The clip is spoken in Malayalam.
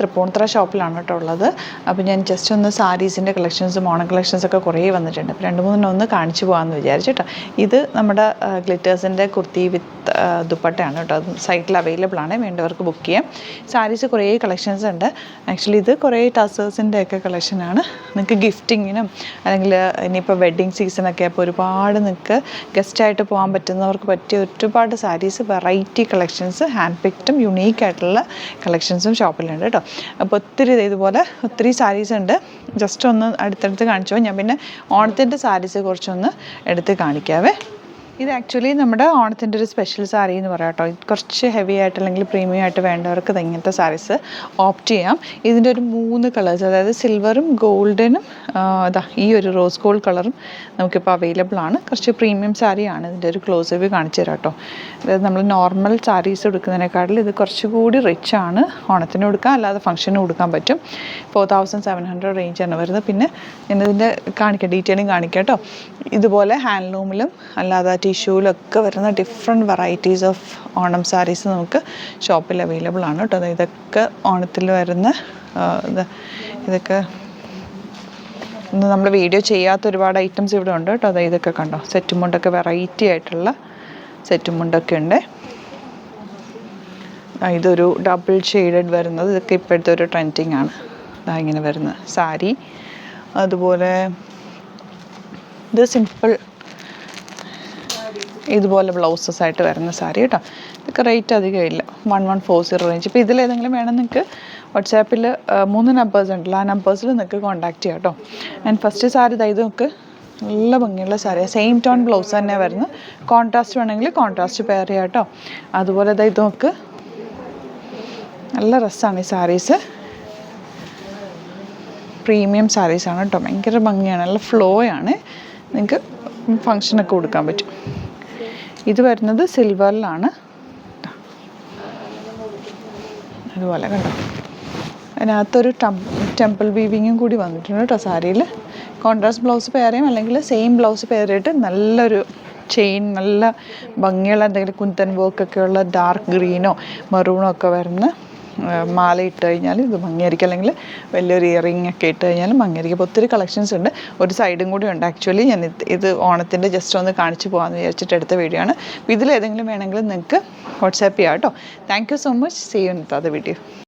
തൃപ്പൂണിത്തുറ ഷോപ്പിലാണ് കേട്ടോ ഉള്ളത്. അപ്പോൾ ഞാൻ ജസ്റ്റ് ഒന്ന് സാരീസിന്റെ കളക്ഷൻസും ഓണം കളക്ഷൻസൊക്കെ കുറേ വന്നിട്ടുണ്ട്. അപ്പോൾ രണ്ട് മൂന്നെണ്ണം ഒന്ന് കാണിച്ചു പോകാമെന്ന് വിചാരിച്ചു കേട്ടോ. ഇത് നമ്മുടെ ഗ്ലിറ്റേഴ്സിന്റെ കുർത്തി വിത്ത് ദുപ്പട്ടയാണ് കേട്ടോ. അത് സൈറ്റിൽ അവൈലബിൾ ആണ്. വേണ്ടവർക്ക് ബുക്ക് ചെയ്യാം. സാരീസ് കുറേ കളക്ഷൻസ് ഉണ്ട്. ആക്ച്വലി ഇത് കുറേ ടസേഴ്സിന്റെ ഒക്കെ കളക്ഷനാണ് നിങ്ങൾക്ക് ഗിഫ്റ്റിങ്ങിനും അല്ലെങ്കിൽ ഇനിയിപ്പോൾ വെഡ്ഡിങ് സീസണൊക്കെ അപ്പോൾ ഒരുപാട് നിങ്ങൾക്ക് ഗസ്റ്റായിട്ട് പോകാൻ പറ്റുന്നവർക്ക് പറ്റിയ ഒരുപാട് സാരീസ് വെറൈറ്റി കളക്ഷൻസ് ഹാൻഡ് പിക്റ്റും യുണീക്ക് ആയിട്ടുള്ള കളക്ഷൻസും ഷോപ്പിലുണ്ട് കേട്ടോ. അപ്പോൾ ഒത്തിരി ഇത് ഇതുപോലെ ഒത്തിരി സാരീസ് ഉണ്ട്. ജസ്റ്റ് ഒന്ന് അടുത്തടുത്ത് കാണിച്ചോ. ഞാൻ പിന്നെ ഓണത്തിന്റെ സാരീസ് കുറച്ചൊന്ന് എടുത്ത് കാണിക്കാവേ. ഇത് ആക്ച്വലി നമ്മുടെ ഓണത്തിന്റെ ഒരു സ്പെഷ്യൽ സാരി എന്ന് പറയാം കേട്ടോ. കുറച്ച് ഹെവി ആയിട്ട് അല്ലെങ്കിൽ പ്രീമിയം ആയിട്ട് വേണ്ടവർക്ക് ഇങ്ങനത്തെ സാരീസ് ഓപ്റ്റ് ചെയ്യാം. ഇതിന്റെ ഒരു മൂന്ന് കളേഴ്സ് അതായത് സിൽവറും ഗോൾഡനും ഇതാ ഈ ഒരു റോസ് ഗോൾഡ് കളറും നമുക്കിപ്പോൾ അവൈലബിൾ ആണ്. കുറച്ച് പ്രീമിയം സാരിയാണ് ഇതിന്റെ ഒരു ക്ലോസ് വ്യൂ കാണിച്ചു തരാം കേട്ടോ. അതായത് നമ്മൾ നോർമൽ സാരീസ് എടുക്കുന്നതിനേക്കാട്ടിൽ ഇത് കുറച്ചുകൂടി റിച്ച് ആണ്. ഓണത്തിന് കൊടുക്കാം അല്ലാതെ ഫംഗ്ഷന് കൊടുക്കാൻ പറ്റും. ഫോർ തൗസൻഡ് സെവൻ ഹൺഡ്രഡ് റേഞ്ചാണ് വരുന്നത്. പിന്നെ ഞാനിതിന്റെ കാണിക്കാം ഡീറ്റെയിലും കാണിക്കാം കേട്ടോ. ഇതുപോലെ ഹാൻഡ്ലൂമിലും അല്ലാതെ ടിഷ്യൂലൊക്കെ വരുന്ന different varieties of Onam saris നമുക്ക് ഷോപ്പിൽ അവൈലബിൾ ആണ് കേട്ടോ. ഇതൊക്കെ ഓണത്തിൽ വരുന്ന ഇതൊക്കെ ഇന്ന് നമ്മൾ വീഡിയോ ചെയ്യാത്ത ഒരുപാട് ഐറ്റംസ് ഇവിടെ ഉണ്ട് കേട്ടോ. അതായത് ഇതൊക്കെ കണ്ടോ? സെറ്റും മുണ്ടൊക്കെ വെറൈറ്റി ആയിട്ടുള്ള സെറ്റും മുണ്ടൊക്കെ ഉണ്ട്. ഇതൊരു ഡബിൾ ഷെയ്ഡഡ് വരുന്നത് ഇതൊക്കെ ഇപ്പോഴത്തെ ഒരു ട്രെൻഡിങ് ആണ്. ഇതാ ഇങ്ങനെ വരുന്നത് സാരി. അതുപോലെ ഇത് സിമ്പിൾ ഇതുപോലെ ബ്ലൗസസ് ആയിട്ട് വരുന്ന സാരി കേട്ടോ. ഇതൊക്കെ റേറ്റ് അധികം ഇല്ല. One one four zero range ഇപ്പോൾ ഇതിലേതെങ്കിലും വേണം നിങ്ങൾക്ക് വാട്സാപ്പിൽ മൂന്ന് നമ്പേഴ്സ് ഉണ്ടല്ലോ. ആ നമ്പേഴ്സിൽ നിങ്ങൾക്ക് കോൺടാക്ട് ചെയ്യാം കേട്ടോ. ഞാൻ ഫസ്റ്റ് സാരി ഇതായത് നമുക്ക് നല്ല ഭംഗിയുള്ള സാരിയാണ് സെയിം ടോൺ ബ്ലൗസ് തന്നെ വരുന്നത്. കോൺട്രാസ്റ്റ് വേണമെങ്കിൽ കോൺട്രാസ്റ്റ് പെയർ ചെയ്യാം കേട്ടോ. അതുപോലെ ഇതായത് നമുക്ക് നല്ല രസമാണ് ഈ സാരീസ് പ്രീമിയം സാരീസാണ് കേട്ടോ. ഭയങ്കര ഭംഗിയാണ്. നല്ല ഫ്ലോ ആണ് നിങ്ങൾക്ക് ഫങ്ഷനൊക്കെ കൊടുക്കാൻ പറ്റും. ഇത് വരുന്നത് സിൽവറിലാണ് അതുപോലെ കണ്ടോ? അതിനകത്തൊരു ടെമ്പിൾ വീവിങ്ങും കൂടി വന്നിട്ടുണ്ട് കേട്ടോ സാരിയിൽ. കോൺട്രാസ്റ്റ് ബ്ലൗസ് ചെയ്യും. അല്ലെങ്കിൽ സെയിം ബ്ലൗസ് പെയർ ചെയ്തിട്ട് നല്ലൊരു ചെയിൻ നല്ല ഭംഗിയുള്ള എന്തെങ്കിലും കുന്തൻ വർക്കൊക്കെ ഉള്ള ഡാർക്ക് ഗ്രീനോ മെറൂണോ ഒക്കെ വരുന്ന മാല ഇട്ട് കഴിഞ്ഞാൽ ഇത് ഭംഗിയായിരിക്കും. അല്ലെങ്കിൽ വലിയൊരു ഇയറിംഗ് ഒക്കെ ഇട്ട് കഴിഞ്ഞാൽ ഭംഗിയായിരിക്കും. അപ്പോൾ ഒത്തിരി കളക്ഷൻസ് ഉണ്ട്. ഒരു സൈഡും കൂടി ഉണ്ട്. ആക്ച്വലി ഞാൻ ഇത് ഓണത്തിന്റെ ജസ്റ്റ് ഒന്ന് കാണിച്ചു പോകാമെന്ന് വിചാരിച്ചിട്ട് എടുത്ത വീഡിയോ ആണ്. ഇതിലേതെങ്കിലും വേണമെങ്കിൽ നിങ്ങൾക്ക് വാട്സാപ്പ് ചെയ്യാം കേട്ടോ. Thank you so much see you in the video